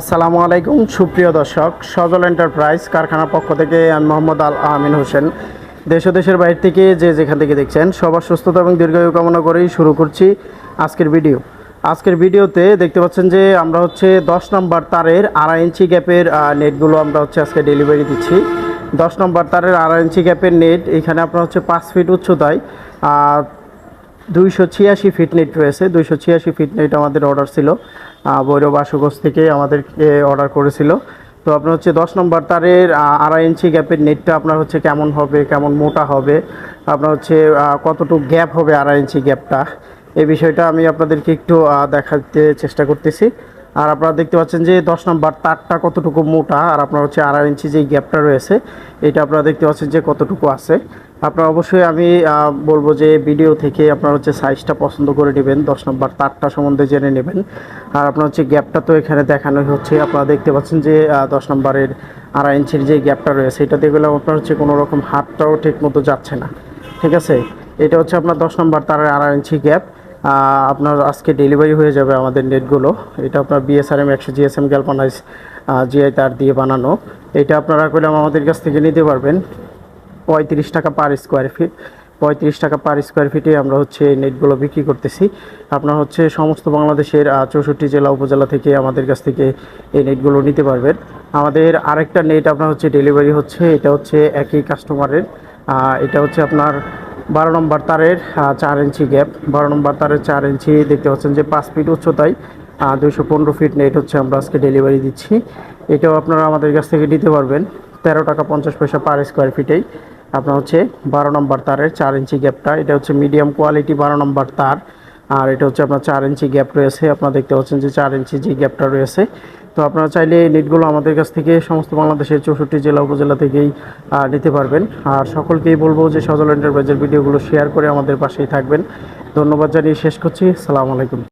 আসসালামু আলাইকুম, সুপ্রিয় দর্শক। সজল এন্টারপ্রাইজ কারখানার পক্ষ থেকে আমি মোহাম্মদ আল আমিন হোসেন। দেশ দেশের বাইরে থেকে যে যেখান থেকে দেখছেন, সবার সুস্থতা এবং দীর্ঘায়ু কামনা করেই শুরু করছি আজকের ভিডিও। আজকের ভিডিওতে দেখতে পাচ্ছেন যে আমরা হচ্ছে দশ নম্বর তারের আড়াই ইঞ্চি গ্যাপের নেটগুলো আমরা হচ্ছে আজকে ডেলিভারি দিচ্ছি। দশ নম্বর তারের আড়াই ইঞ্চি গ্যাপের নেট এখানে আপনার হচ্ছে পাঁচ ফিট উচ্চতায় দুইশো ছিয়াশি ফিট নেট রয়েছে। দুইশো ছিয়াশি ফিট নেট আমাদের অর্ডার ছিল। আহ, ভৈরব আশুগোজ থেকে আমাদেরকে অর্ডার করেছিল। তো আপনার হচ্ছে দশ নম্বর তারের আড়াই ইঞ্চি গ্যাপের নেটটা আপনার হচ্ছে কেমন হবে কেমন মোটা হবে আপনার হচ্ছে কতটুকু গ্যাপ হবে আড়াই ইঞ্চি গ্যাপটা এই বিষয়টা আমি আপনাদেরকে একটু দেখাতে চেষ্টা করতেছি। আর আপনারা দেখতে পাচ্ছেন যে দশ নম্বর তারটা কতটুকু মোটা আর আপনার হচ্ছে আড়াই ইঞ্চি যেই গ্যাপটা রয়েছে এটা আপনারা দেখতে পাচ্ছেন যে কতটুকু আছে। আপনারা অবশ্যই আমি বলব যে ভিডিও থেকে আপনারা হচ্ছে সাইজটা পছন্দ করে নেবেন, দশ নম্বর তারটা সম্বন্ধে জেনে নেবেন। আর আপনার হচ্ছে গ্যাপটা তো এখানে দেখানো হচ্ছে, আপনারা দেখতে পাচ্ছেন যে দশ নম্বরের আড়াই ইঞ্চির যে গ্যাপটা রয়েছে, এটা দেখলে আপনার হচ্ছে কোনো রকম হাতটাও ঠিক মতো যাচ্ছে না, ঠিক আছে? এটা হচ্ছে আপনার দশ নম্বর তারের আড়াই ইঞ্চি গ্যাপ আপনার আজকে ডেলিভারি হয়ে যাবে আমাদের নেটগুলো এটা আপনার বিএসআরএম একশো জিএসএম গ্যালপানাইজ জিআই তার দিয়ে বানানো। এটা আপনারা করলে আমাদের কাছ থেকে নিতে পারবেন। পঁয়ত্রিশ টাকা পার স্কোয়ার ফিট পঁয়ত্রিশ টাকা পার স্কোয়ার ফিটে আমরা হচ্ছে এই নেটগুলো বিক্রি করতেছি। আপনার হচ্ছে সমস্ত বাংলাদেশের চৌষট্টি জেলা উপজেলা থেকে আমাদের কাছ থেকে এই নেটগুলো নিতে পারবেন। আমাদের আরেকটা নেট আপনার হচ্ছে ডেলিভারি হচ্ছে, এটা হচ্ছে একই কাস্টমারের এটা হচ্ছে আপনার বারো নম্বর তারের চার ইঞ্চি গ্যাপ বারো নম্বর তারের চার ইঞ্চি দেখতে পাচ্ছেন যে পাঁচ ফিট উচ্চতায় দুশো পনেরো ফিট নেট হচ্ছে আমরা আজকে ডেলিভারি দিচ্ছি। এটাও আপনারা আমাদের কাছ থেকে নিতে পারবেন। তেরো টাকা পঞ্চাশ পয়সা পার স্কোয়ার ফিটেই আপনার হচ্ছে বারো নম্বর তারের চার ইঞ্চি গ্যাপটা। এটা হচ্ছে মিডিয়াম কোয়ালিটি বারো নম্বর তার। আর এটা হচ্ছে আপনার চার ইঞ্চি গ্যাপ রয়েছে। আপনারা দেখতে পাচ্ছেন যে চার ইঞ্চি যে গ্যাপটা রয়েছে। তো আপনারা চাইলে এই নেটগুলো আমাদের কাছ থেকে সমস্ত বাংলাদেশের চৌষট্টি জেলা উপজেলা থেকেই নিতে পারবেন। আর সকলকেই বলব যে সজল এন্টারপ্রাইজের ভিডিওগুলো শেয়ার করে আমাদের পাশেই থাকবেন। ধন্যবাদ জানিয়ে শেষ করছি। সালাম আলাইকুম।